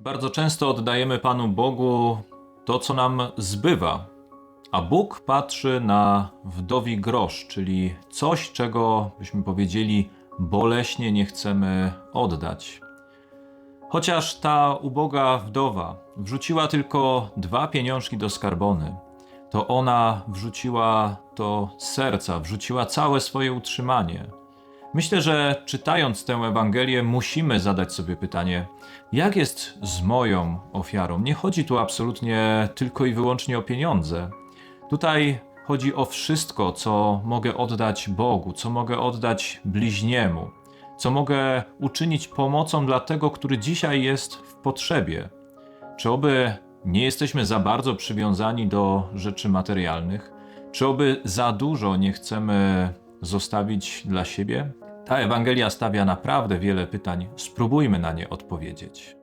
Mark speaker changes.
Speaker 1: Bardzo często oddajemy Panu Bogu to, co nam zbywa, a Bóg patrzy na wdowi grosz, czyli coś, czego byśmy powiedzieli boleśnie nie chcemy oddać. Chociaż ta uboga wdowa wrzuciła tylko dwa pieniążki do skarbony, to ona wrzuciła to z serca, wrzuciła całe swoje utrzymanie. Myślę, że czytając tę Ewangelię, musimy zadać sobie pytanie, jak jest z moją ofiarą? Nie chodzi tu absolutnie tylko i wyłącznie o pieniądze. Tutaj chodzi o wszystko, co mogę oddać Bogu, co mogę oddać bliźniemu, co mogę uczynić pomocą dla tego, który dzisiaj jest w potrzebie. Czy oby nie jesteśmy za bardzo przywiązani do rzeczy materialnych? Czy oby za dużo nie chcemy zostawić dla siebie? Ta Ewangelia stawia naprawdę wiele pytań. Spróbujmy na nie odpowiedzieć.